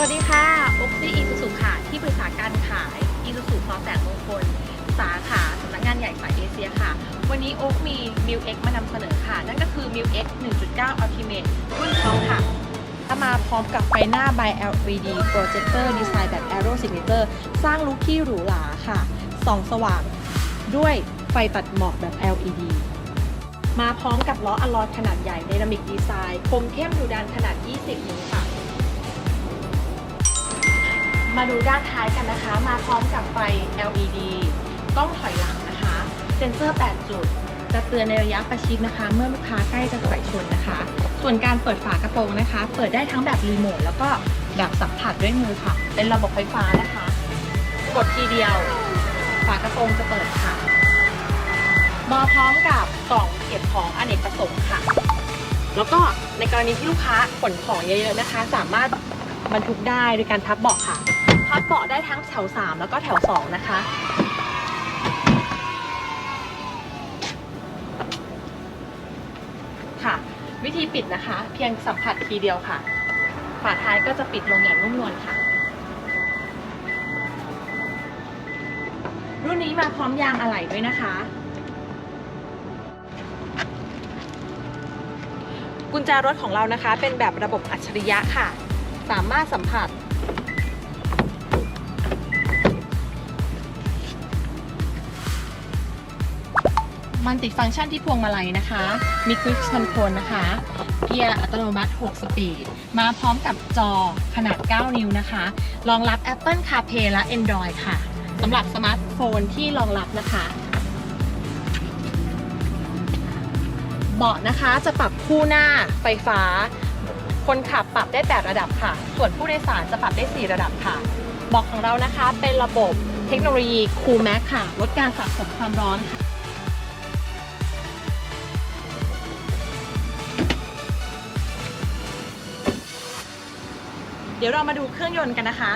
สวัสดีค่ะอุ๊กซี่อีซูซูค่ะ ที่ปรึกษาการขายอีซูซูซอแสงมงคล สาขาสำนักงานใหญ่สายเอเชียค่ะ วันนี้โอ๊กมี m i l X มานำเสนอค่ะ นั่นก็คือ m i l X 1.9 Ultimate รุ่นท็อปค่ะมาพร้อมกับไฟหน้า by LED projector ดีไซน์แบบ Aero Signature สร้างลุคที่หรูหราค่ะส่องสว่างด้วยไฟตัดหมอกแบบ LED มาพร้อมกับล้ออลลอยขนาดใหญ่เดนามิกดีไซน์คมเข้มดูดันขนาด 20นิ้วค่ะ มาดูด้านท้ายกันนะคะ มาพร้อมกับไฟ LED กล้องถอยหลังนะคะ เซ็นเซอร์ 8 จุด จะเตือนในระยะประชิดนะคะ เมื่อลูกค้าใกล้จะถอยชนนะคะ ส่วนการเปิดฝากระโปรงนะคะ เปิดได้ทั้งแบบรีโมทแล้วก็แบบสัมผัสด้วยมือค่ะ เป็นระบบไฟฟ้านะคะ กดทีเดียว ฝากระโปรงจะเปิดค่ะ มาพร้อมกับกล่องเก็บของอเนกประสงค์ค่ะ แล้วก็ในกรณีที่ลูกค้าขนของเยอะๆนะคะ สามารถบรรทุกได้โดยการพับเบาะค่ะ พับเบาะได้ทั้งแถว 3 แล้วก็แถว 2 นะคะ ค่ะ วิธีปิดนะคะ เพียงสัมผัสทีเดียวค่ะ ฝาท้ายก็จะปิดลงอย่างนุ่มนวลค่ะ รุ่นนี้มาพร้อมยางอะไหล่ด้วยนะคะกุญแจรถของเรานะคะ เป็นแบบระบบอัจฉริยะค่ะ สามารถสัมผัส มันติดฟังก์ชันที่พวงมาลัยนะคะ มีควิกคอนโทรลนะคะเกียร์อัตโนมัติ 6 สปีด มาพร้อมกับจอขนาด 9 นิ้วนะคะ รองรับ Apple CarPlay และ Android ค่ะสำหรับสมาร์ทโฟนที่รองรับนะคะ เบาะนะคะจะปรับคู่หน้าไฟฟ้า คนขับปรับได้ 8 ระดับค่ะ ส่วนผู้โดยสารจะปรับได้ 4 ระดับค่ะเบาะของเรานะคะเป็นระบบเทคโนโลยี Cool Max ค่ะ ลดการสะสมความร้อนค่ะ เดี๋ยวเรามาดูเครื่องยนต์กันนะคะ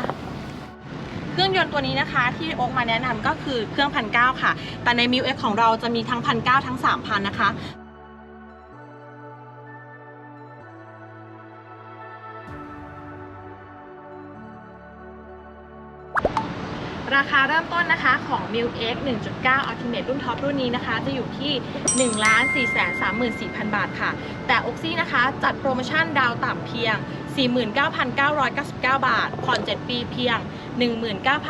เครื่องยนต์ตัวนี้นะคะที่โอ๊กมาแนะนำก็คือเครื่องพันเค่ะ แต่ในมิวเอ็กของเราจะมีทั้งพันเทั้งสามพันนะคะ ราคาเริ่มต้นนะคะของ m i l X 1.9 Ultimate รุ่นท็อปรุ่นนี้นะคะ จะอยู่ที่ 1 4 3 4 0 0 0 บาทค่ะ แต่ o x y นะคะ จัดโปรโมชั่นดาวต่ำเพียง 49,999 บาท ผ่อน 7 ปีเพียง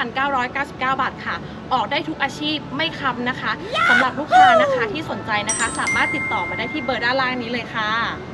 19,999 บาทค่ะ ออกได้ทุกอาชีพไม่ค้ำนะคะ สำหรับลูกค้านะคะที่สนใจนะคะ สามารถติดต่อมาได้ที่เบอร์ด้านล่างนี้เลยค่ะ